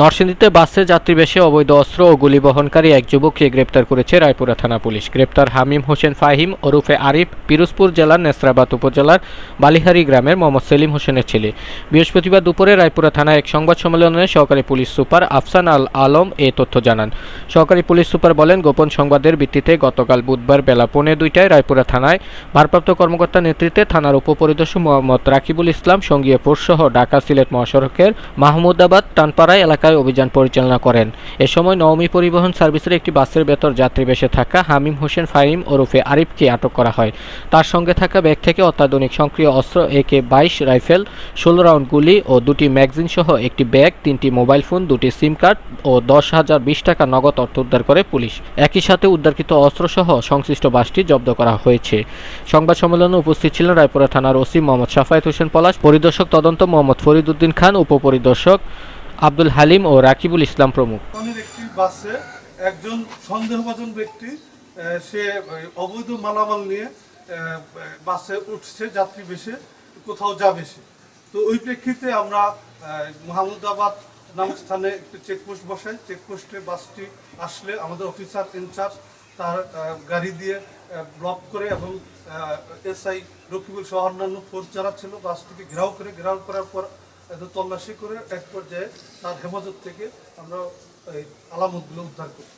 নরসিংদীতে বাসে যাত্রী বেশে অবৈধ অস্ত্র ও গুলি বহনকারী এক যুবককে গ্রেপ্তার করেছে রায়পুরা থানা পুলিশ। গ্রেপ্তার হামিম হোসেন ফাহিম, ওরুফে আরিফ, পিরোজপুর জেলার নেসরাবাদ উপজেলার বালিহারি গ্রামের মোহাম্মদ সেলিম হোসেনের ছেলে। বৃহস্পতিবার দুপুরে রায়পুরা থানায় এক সংবাদ সম্মেলনে সহকারী পুলিশ সুপার আফসান আল আলম এ তথ্য জানান। সহকারী পুলিশ সুপার বলেন, গোপন সংবাদের ভিত্তিতে গতকাল বুধবার বেলা পৌনে দুইটায় রায়পুরা থানায় ভারপ্রাপ্ত কর্মকর্তার নেতৃত্বে থানার উপপরিদর্শক মোহাম্মদ রাকিবুল ইসলাম, সঙ্গীয় ফোর্সসহ ঢাকা সিলেট মহাসড়কের মাহমুদাবাদ টানপাড়ায় এলাকায় অভিযান পরিচালনা করেন। এ সময় নওমি পরিবহন সার্ভিসের একটি বাসের ভেতর যাত্রী বেশে থাকা হামিম হোসেন ফাহিম ওরফে আরিফকে আটক করা হয়। তার সঙ্গে থাকা ব্যাগ থেকে অত্যাধুনিক সক্রিয় অস্ত্র, একে বাইশ রাইফেল, ষোলো রাউন্ড গুলি ও দুটি ম্যাগজিন সহ একটি ব্যাগ, তিনটি মোবাইল ফোন, দুটি সিম কার্ড ও দশ হাজার বিশ টাকা নগদ অর্থ উদ্ধার করে পুলিশ। একই সাথে উদ্ধারকৃত অস্ত্রসহ সংশ্লিষ্ট বাসটি জব্দ করা হয়েছে। সংবাদ সম্মেলনে উপস্থিত ছিলেন রায়পুরা থানার ওসি মোহাম্মদ সাফায়েত হোসেন পলাশ, পরিদর্শক তদন্ত মোহাম্মদ ফরিদুদ্দিন খান, উপপরিদর্শক আব্দুল হালিম ও রাকিবুল ইসলাম প্রমুখ। একটি বাসে একজন সন্দেহভাজন ব্যক্তি সে অবৈধ মালামাল নিয়ে বাসে উঠছে যাত্রী বেশে, কোথাও যাবে সে তো ওই প্রেক্ষিতে আমরা মাহমুদাবাদ নামক স্থানে একটি চেকপোস্ট বসাই। চেকপোস্টে বাসটি আসলে আমাদের অফিসার ইনচার্জ তার গাড়ি দিয়ে ব্লক করে এবং এসআই রকিবুল সহ অন্যান্য ফোর্স যারা ছিল বাসটিকে ঘেরাও করে। ঘেরাও করার পর এত তল্লাশি করে এক পর্যায়ে তার হেফাজত থেকে আমরা এই আলামতগুলো উদ্ধার করি।